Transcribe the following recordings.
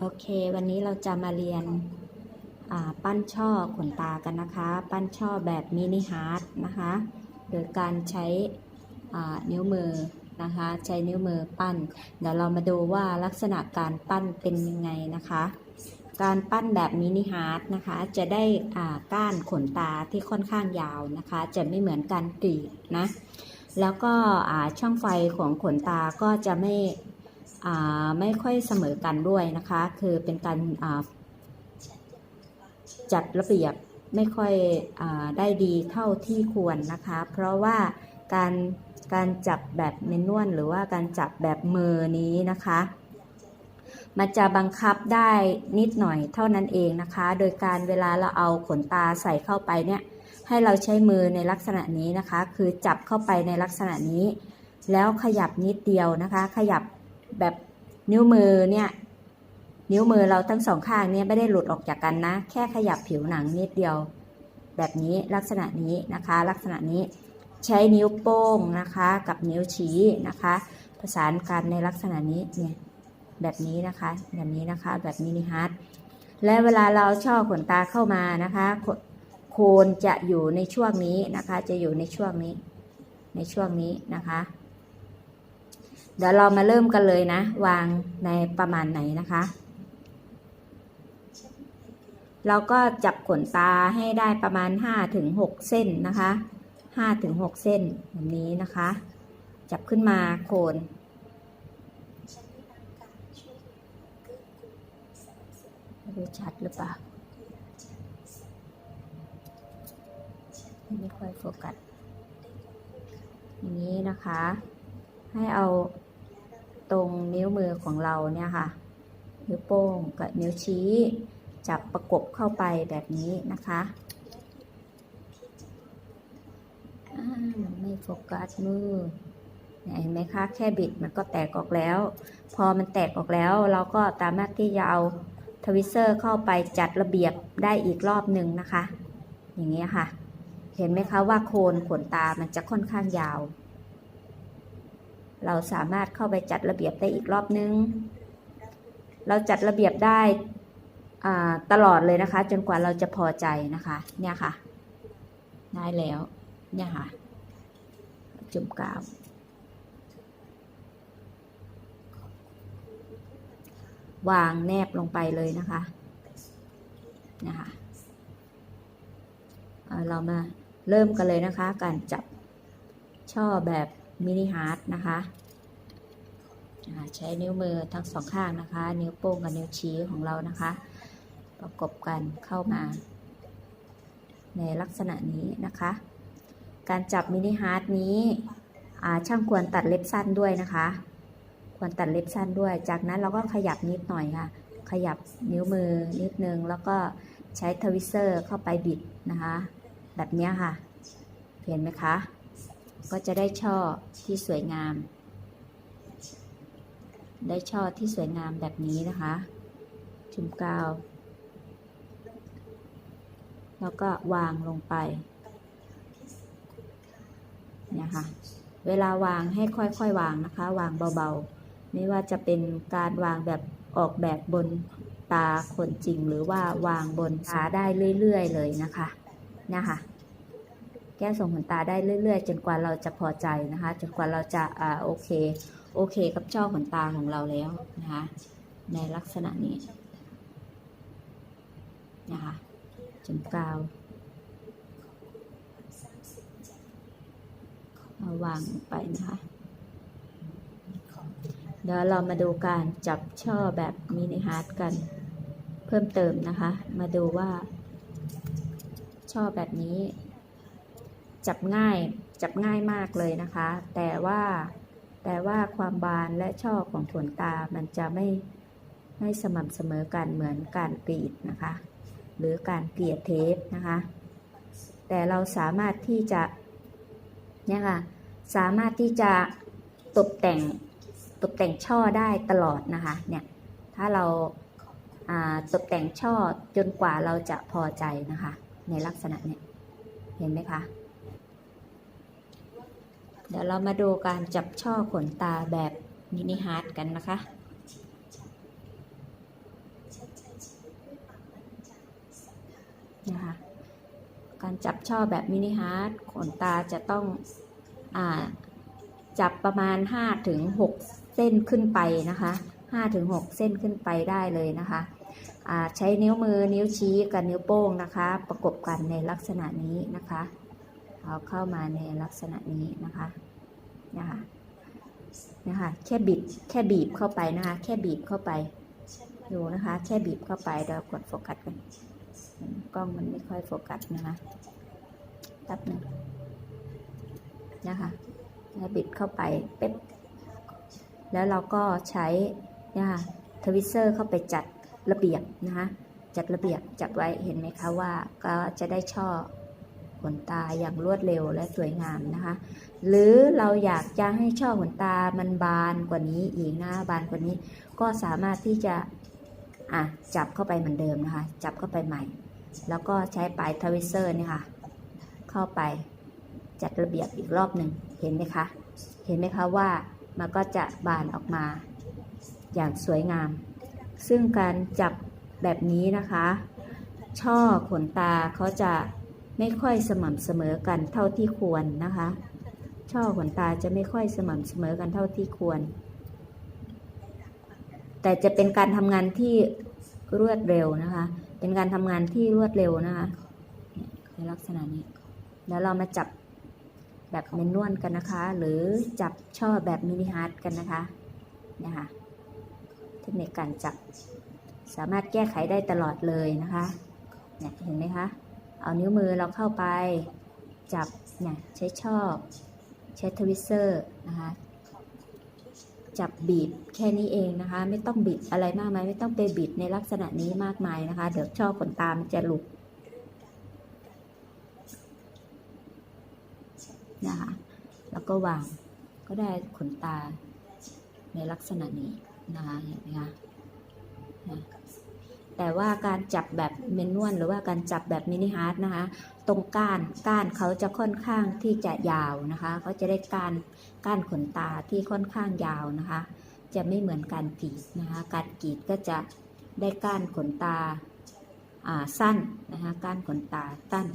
โอเค วันนี้เราจะมาเรียนปั้นช่อขนตากันนะคะ ปั้นช่อแบบมินิฮาร์ดนะคะ โดยการใช้นิ้วมือนะคะ ใช้นิ้วมือปั้น เดี๋ยวเรามาดูว่าลักษณะการปั้นเป็นยังไงนะคะ การปั้นแบบมินิฮาร์ดนะคะ จะได้ก้านขนตาที่ค่อนข้างยาวนะคะ จะไม่เหมือนการกรีดนะ แล้วก็ช่องไฟของขนตาก็จะไม่ ไม่ค่อยเสมอกันด้วยนะคะ คือเป็นการจัดระเบียบไม่ค่อยอได้ดีเท่าที่ควรนะคะ เพราะว่าการการจับแบบเมนนวลหรือว่าการจับแบบมือนี้นะคะ มันจะบังคับได้นิดหน่อยเท่านั้นเองนะคะ โดยการเวลาเราเอาขนตาใส่เข้าไปเนี่ยให้เราใช้มือในลักษณะนี้นะคะ คือจับเข้าไปในลักษณะนี้ แล้วขยับนิดเดียวนะคะ ขยับ แบบนิ้วมือเนี่ยนิ้วมือเราทั้งสองข้างเนี่ยไม่ได้หลุดออกจากกันนะ แค่ขยับผิวหนังนิดเดียว แบบนี้ลักษณะนี้นะคะ ลักษณะนี้ใช้นิ้วโป้งนะคะ กับนิ้วชี้นะคะ ประสานกันในลักษณะนี้เนี่ยแบบนี้นะคะแบบนี้นะคะแบบมินิฮาร์ดและเวลาเราช่อขนตาเข้ามานะคะโคโคนจะอยู่ในช่วงนี้นะคะ จะอยู่ในช่วงนี้ ในช่วงนี้นะคะ เดี๋ยวเรามาเริ่มกันเลยนะ วางในประมาณไหนนะคะ เราก็จับขนตาให้ได้ประมาณ5-6เส้นนะคะ5-6เส้นแบบนี้นะคะ จับขึ้นมาโคนไม่รู้ชัดหรือเปล่าไม่ค่อยโฟกัสอย่างนี้นะคะ ให้เอา ตรงนิ้วมือของเราเนี่ยค่ะ นิ้วโป้งกับนิ้วชี้ จับประกบเข้าไปแบบนี้นะคะไม่โฟกัสมือเห็นไหมคะ แค่บิดมันก็แตกออกแล้ว พอมันแตกออกแล้ว เราก็สามารถที่จะเอาทวิเซอร์เข้าไปจัดระเบียบได้อีกรอบหนึ่งนะคะ อย่างนี้ยค่ะ เห็นไหมคะว่าโคนขนตามันจะค่อนข้างยาว เราสามารถเข้าไปจัดระเบียบได้อีกรอบนึง เราจัดระเบียบได้ตลอดเลยนะคะ จนกว่าเราจะพอใจนะคะ เนี่ยค่ะ ได้แล้ว เนี่ยค่ะ จุ่มกาว วางแนบลงไปเลยนะคะนะคะเอ่อเรามาเริ่มกันเลยนะคะ การจับช่อแบบ มินิฮาร์ดนะคะใช้นิ้วมือทั้งสองข้างนะคะ นิ้วโป้งกับนิ้วชี้ของเรานะคะ ประกบกันเข้ามา ในลักษณะนี้นะคะ การจับมินิฮาร์ดนี้ช่างควรตัดเล็บสั้นด้วยนะคะ ควรตัดเล็บสั้นด้วย จากนั้นเราก็ขยับนิดหน่อยค่ะ ขยับนิ้วมือนิดนึง แล้วก็ใช้ทวิสเซอร์เข้าไปบิดนะคะ แบบนี้ค่ะ เห็นไหมคะ ก็จะได้ช่อที่สวยงาม ได้ช่อที่สวยงามแบบนี้นะคะจุ่มกาว แล้วก็วางลงไปเนี่ยค่ะเวลาวางให้ค่อยๆวางนะคะ วางเบาๆ ไม่ว่าจะเป็นการวางแบบออกแบบบนตาคนจริง หรือว่าวางบนขาได้เรื่อยๆเลยนะคะเนี่ยค่ะ แก้ส่งขนตาได้เรื่อย ๆ จนกว่าเราจะพอใจนะคะ จนกว่าเราจะอ่าโอเคโอเคกับช่อขนตาของเราแล้วนะคะในลักษณะนี้นะคะจุ่มกาวเอาวางลงไปนะคะเดี๋ยวเรามาดูการจับช่อแบบมินิฮาร์ดกันเพิ่มเติมนะคะ มาดูว่าช่อแบบนี้ จับง่ายจับง่ายมากเลยนะคะ แต่ว่าแต่ว่าความบานและช่อของขนตามันจะไม่ไม่สม่ำเสมอกันเหมือนการกรีดนะคะ หรือการเกลี่ยเทปนะคะ แต่เราสามารถที่จะเนี่ยค่ะสามารถที่จะตกแต่งตกแต่งช่อได้ตลอดนะคะเนี่ยถ้าเราตกแต่งช่อจนกว่าเราจะพอใจนะคะ ในลักษณะเนี้ยเห็นไหมคะ เดี๋ยวเรามาดูการจับช่อขนตาแบบมินิฮาร์ดกันนะคะนะคะ การจับช่อแบบมินิฮาร์ดขนตาจะต้องอจับประมาณ 5 ถึง 6 เส้นขึ้นไปนะคะ 5 ถึง 6 เส้นขึ้นไปได้เลยนะคะใช้นิ้วมือนิ้วชี้กับนิ้วโป้งนะคะ ประกบกันในลักษณะนี้นะคะ เอาเข้ามาในลักษณะนี้นะคะนะคะนะคะแค่บีบแค่บีบเข้าไปนะคะ แค่บีบเข้าไปดูนะคะ แค่บีบเข้าไปเดี๋ยวกดโฟกัสกันกล้องมันไม่ค่อยโฟกัสนะคะแป๊บหนึ่งนะคะแล้วบิดเข้าไปเป๊บแล้วเราก็ใช้นะคะทวิสเซอร์เข้าไปจัดระเบียบนะคะจัดระเบียบจัดไว้เห็นไหมคะว่าก็จะได้ช่อ นตาอย่างรวดเร็วและสวยงามนะคะ หรือเราอยากจะให้ช่อขนตามันบานกว่านี้อีกนะบานกว่านี้ ก็สามารถที่จะอะจับเข้าไปเหมือนเดิมนะคะ จับเข้าไปใหม่ แล้วก็ใช้ปลายทวิเซอร์นี่ค่ะ เข้าไปจัดระเบียบอีกรอบหนึ่งเห็นไหมคะ เห็นไหมคะว่ามันก็จะบานออกมาอย่างสวยงาม ซึ่งการจับแบบนี้นะคะ ช่อขนตาเขาจะ ไม่ค่อยสม่ำเสมอกันเท่าที่ควรนะคะ ช่อขนตาจะไม่ค่อยสม่ำเสมอกันเท่าที่ควร แต่จะเป็นการทำงานที่รวดเร็วนะคะ เป็นการทำงานที่รวดเร็วนะคะในลักษณะนี้ แล้วเรามาจับแบบเมนนวลกันนะคะ หรือจับช่อแบบมินิฮาร์ดกันนะคะนะคะเทคนิคการจับสามารถแก้ไขได้ตลอดเลยนะคะเนี่ยเห็นไหมคะ เอานิ้วมือเราเข้าไป จับเนี่ยใช้ช่อใช้ทวิสเซอร์นะคะจับบีบแค่นี้เองนะคะ ไม่ต้องบีบอะไรมากมายไม่ต้องไปบีบในลักษณะนี้มากมายนะคะ เดี๋ยวช่อขนตามจะหลุดนะคะแล้วก็วางก็ได้ขนตาในลักษณะนี้นะคะเห็นไหมคะ แต่ว่าการจับแบบเมนนวลหรือว่าการจับแบบมินิฮาร์ดนะคะ ตรงก้านก้านเขาจะค่อนข้างที่จะยาวนะคะเขาจะได้ก้านก้านขนตาที่ค่อนข้างยาวนะคะ จะไม่เหมือนการกรีดนะคะ การกรีดก็จะได้ก้านขนตาาสั้นนะคะก้านขนตาสั้น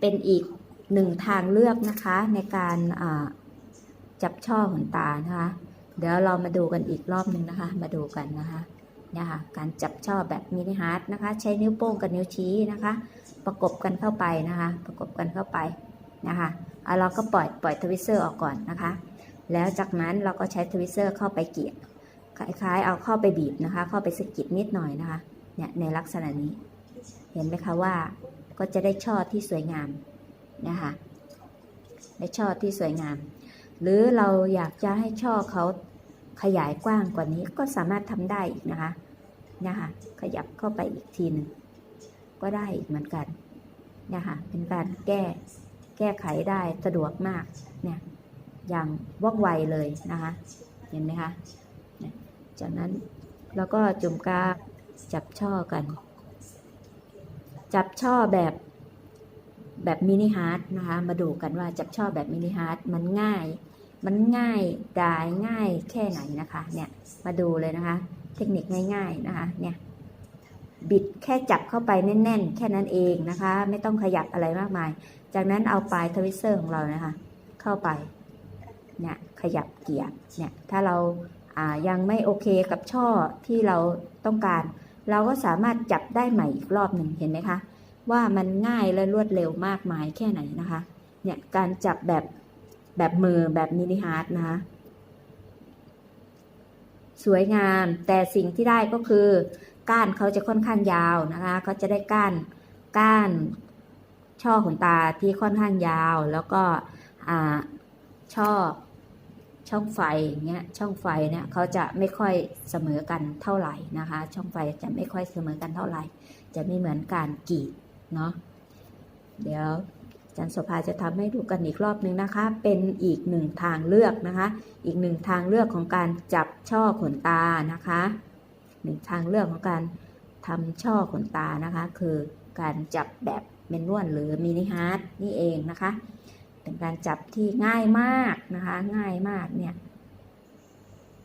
เป็นอีกหนึ่งทางเลือกนะคะในการาจับช่อขนตานะคะ เดี๋ยวเรามาดูกันอีกรอบหนึ่งนะคะ มาดูกันนะคะเนี่ยค่ะการจับช่อแบบมินิฮาร์ดนะคะ ใช้นิ้วโป้งกับนิ้วชี้นะคะ ประกบกันเข้าไปนะคะ ประกบกันเข้าไปนะคะเอาเราก็ปล่อยปล่อยทวิสเซอร์ออกก่อนนะคะ แล้วจากนั้นเราก็ใช้ทวิสเซอร์เข้าไปเกี่ยคล้ายๆ เอาเข้าไปบีบนะคะ เข้าไปสกิดนิดหน่อยนะคะเนี่ยในลักษณะนี้ เห็นไหมคะว่าก็จะได้ช่อที่สวยงามนะคะได้ช่อที่สวยงาม หรือเราอยากจะให้ช่อเขาขยายกว้างกว่านี้ก็สามารถทำได้อีกนะคะนะคะขยับเข้าไปอีกทีหนึ่งก็ได้อีกเหมือนกันนะคะเป็นการแก้แก้ไขได้สะดวกมากเนี่ยอย่างว่องไวเลยนะคะ เห็นไหมคะจากนั้นเราก็จุ่มกาจับช่อกัน จับช่อแบบแบบมินิฮาร์ดนะคะ มาดูกันว่าจับช่อแบบมินิฮาร์ดมันง่าย มันง่ายได้ง่ายแค่ไหนนะคะ เนี่ยมาดูเลยนะคะ เทคนิคง่าย ๆนะคะเนี่ยบิดแค่จับเข้าไปแน่น ๆ แค่นั้นเองนะคะ ไม่ต้องขยับอะไรมากมาย จากนั้นเอาปลายทวิสเซอร์ของเรานะคะ เข้าไปเนี่ยขยับเกียร์เนี่ยถ้าเราอ่ายังไม่โอเคกับช่อที่เราต้องการ เราก็สามารถจับได้ใหม่อีกรอบหนึ่งเห็นไหมคะ ว่ามันง่ายและรวดเร็วมากมายแค่ไหนนะคะเนี่ยการจับแบบ แบบมือแบบมินิฮาร์ดนะคะสวยงามแต่สิ่งที่ได้ก็คือ ก้านเขาจะค่อนข้างยาวนะคะเขาจะได้ก้านก้านช่อขนตาที่ค่อนข้างยาว แล้วก็อ่าช่อช่องไฟอย่างเงี้ยช่องไฟเนี่ยเขาจะไม่ค่อยเสมอกันเท่าไหร่นะคะ ช่องไฟจะไม่ค่อยเสมอกันเท่าไหร่ จะไม่เหมือนการกรีดเนาะเดี๋ยว จารย์โสภาจะทำให้ดูกันอีกรอบนึงนะคะ เป็นอีกหนึ่งทางเลือกนะคะ อีกหนึ่งทางเลือกของการจับช่อขนตานะคะหนึ่งทางเลือกของการทำช่อขนตานะคะ คือการจับแบบเมนนวลหรือมินิฮาร์ดนี่เองนะคะ เป็นการจับที่ง่ายมากนะคะ ง่ายมากเนี่ย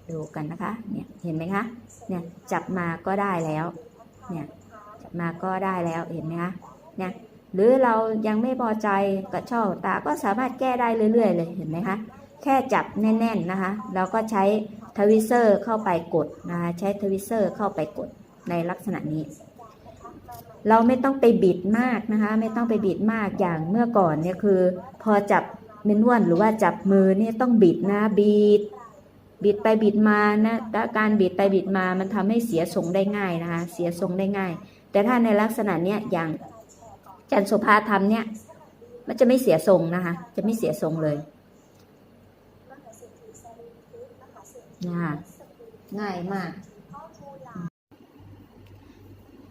ดูกันนะคะ เนี่ย เห็นไหมคะ เนี่ย จับมาก็ได้แล้ว เนี่ย จับมาก็ได้แล้ว เห็นไหมคะ เนี่ย หรือเรายังไม่พอใจกับช่อขนตาก็สามารถแก้ได้เรื่อย ๆ เลยเห็นไหมคะ แค่จับแน่น ๆนะคะ เราก็ใช้ทวิเซอร์เข้าไปกดนะคะใช้ทวิเซอร์เข้าไปกดในลักษณะนี้ เราไม่ต้องไปบิดมากนะคะ ไม่ต้องไปบิดมากอย่างเมื่อก่อนเนี่ยคือ พอจับเมนวนหรือว่าจับมือเนี่ยต้องบิดนะบิดบิดไปบิดมานะและการบิดไปบิดมามันทำให้เสียทรงได้ง่ายนะคะ เสียทรงได้ง่าย แต่ถ้าในลักษณะเนี้ยอย่าง จันโสภาทำเนี่ย มันจะไม่เสียทรงนะคะ จะไม่เสียทรงเลยนะคะง่ายมาก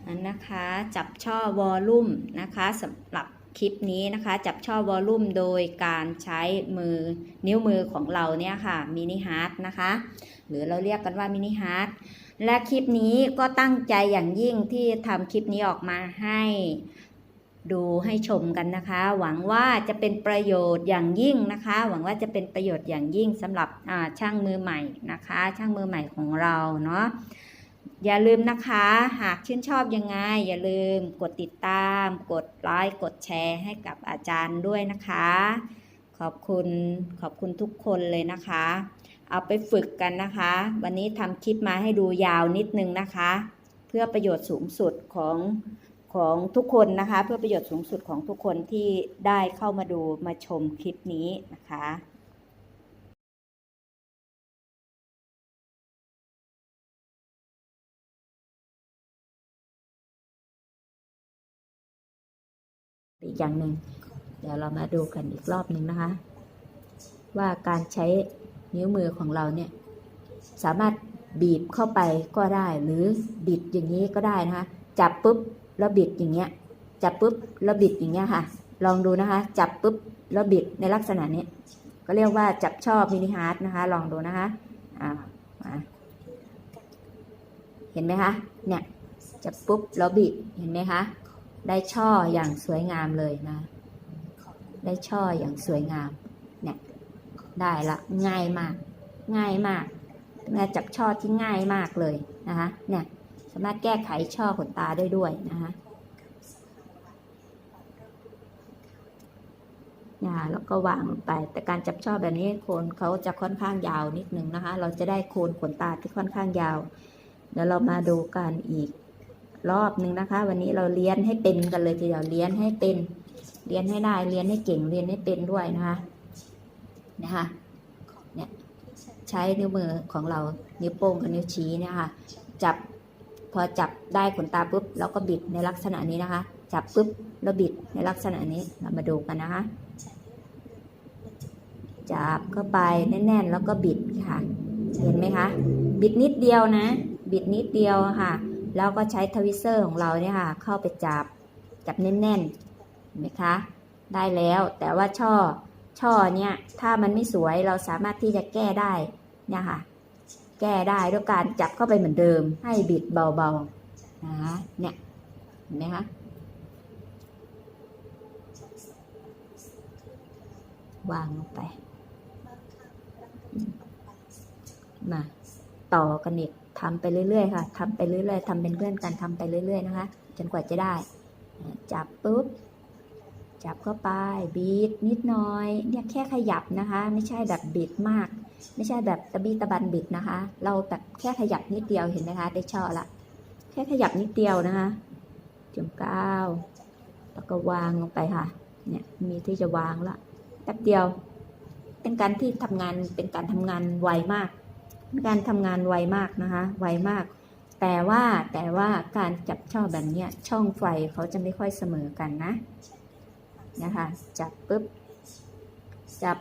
อันนะคะ จับช่อวอลลุ่มนะคะสำหรับคลิปนี้นะคะ จับช่อวอลลุ่มโดยการใช้มือนิ้วมือของเราเนี่ยค่ะมินิฮาร์ดนะคะ หรือเราเรียกกันว่ามินิฮาร์ดและคลิปนี้ก็ตั้งใจอย่างยิ่งที่ทำคลิปนี้ออกมาให้ ดูให้ชมกันนะคะ หวังว่าจะเป็นประโยชน์อย่างยิ่งนะคะ หวังว่าจะเป็นประโยชน์อย่างยิ่งสำหรับช่างมือใหม่นะคะ ช่างมือใหม่ของเราเนาะอย่าลืมนะคะ หากชื่นชอบยังไง อย่าลืมกดติดตาม กดไลค์กดแชร์ให้กับอาจารย์ด้วยนะคะ ขอบคุณขอบคุณทุกคนเลยนะคะ เอาไปฝึกกันนะคะ วันนี้ทำคลิปมาให้ดูยาวนิดนึงนะคะ เพื่อประโยชน์สูงสุดของ ของทุกคนนะคะ เพื่อประโยชน์สูงสุดของทุกคนที่ได้เข้ามาดูมาชมคลิปนี้นะคะอีกอย่างหนึ่งเดี๋ยวเรามาดูกันอีกรอบหนึ่งนะคะ ว่าการใช้นิ้วมือของเราเนี่ยสามารถบีบเข้าไปก็ได้ หรือบิดอย่างนี้ก็ได้นะคะ จับปุ๊บ แล้วบิดอย่างเงี้ย จับปุ๊บแล้วบิดอย่างเงี้ยค่ะ ลองดูนะคะ จับปุ๊บแล้วบิดในลักษณะนี้ ก็เรียกว่าจับชอบมินิฮาร์ดนะคะ ลองดูนะคะอ่ามาเห็นไหมคะ เนี่ย จับปุ๊บแล้วบิด เห็นไหมคะ ได้ช่ออย่างสวยงามเลยนะ ได้ช่ออย่างสวยงาม เนี่ย ได้ละ ง่ายมาก ง่ายมากเนการจับช่อที่ง่ายมากเลยนะคะ เนี่ยามารถแก้ไขช่อขนตาได้ด้วยนะคะเนี่ยแล้วก็วางลงไป แต่การจับช่อแบบนี้โคนเขาจะค่อนข้างยาวนิดนึงนะคะ เราจะได้โคนขนตาที่ค่อนข้างยาว เดี๋ยวเรามาดูกันอีกรอบหนึ่งนะคะ วันนี้เราเรียนให้เป็นกันเลยทีเดียวเรียนให้เป็น เรียนให้ได้เรียนให้เก่งเรียนให้เป็นด้วยนะคะนะคะเนี่ยใช้นิ้วมือของเรานิ้วโป้งกับนิ้วชี้เนี่ยค่ะจับ พอจับได้ขนตาปุ๊บเราก็บิดในลักษณะนี้นะคะ จับปุ๊บแล้วบิดในลักษณะนี้เรามาดูกันนะคะ จับเข้าไปแน่นๆ แล้วก็บิดค่ะ เห็นไหมคะ บิดนิดเดียวนะ บิดนิดเดียวค่ะ แล้วก็ใช้ทวิเซอร์ของเราเนี่ยค่ะ เข้าไปจับจับแน่นๆเห็นไหมคะ ได้แล้วแต่ว่าช่อช่อเนี่ยถ้ามันไม่สวยเราสามารถที่จะแก้ได้เนี่ยค่ะ แก้ได้ด้วยการจับเข้าไปเหมือนเดิม ให้บิดเบาๆนะเนี่ยเห็นไหมคะวางลงไป มาต่อกันอีกทำไปเรื่อยๆค่ะทำไปเรื่อยๆทำเป็นเพื่อนกันทำไปเรื่อยๆนะคะ จนกว่าจะได้ จับปุ๊บ จับเข้าไปบีดนิดหน่อยเนี่ยแค่ขยับนะคะ ไม่ใช่แบบบิดมาก ไม่ใช่แบบตะบีตะบันบิดนะคะ เราแบบแค่ขยับนิดเดียวเห็นไหมคะ ได้ช่อละแค่ขยับนิดเดียวนะคะจุ่มก้าวแล้วก็วางลงไปค่ะ เนี่ยมีที่จะวางละแป๊บเดียว เป็นการที่ทำงานเป็นการทำงานไวมากการทำงานไวมากนะคะ ไวมาก แต่ว่าแต่ว่าการจับช่อแบบเนี้ยช่องไฟเขาจะไม่ค่อยเสมอกันนะ นะคะ จับปุ๊บ จับ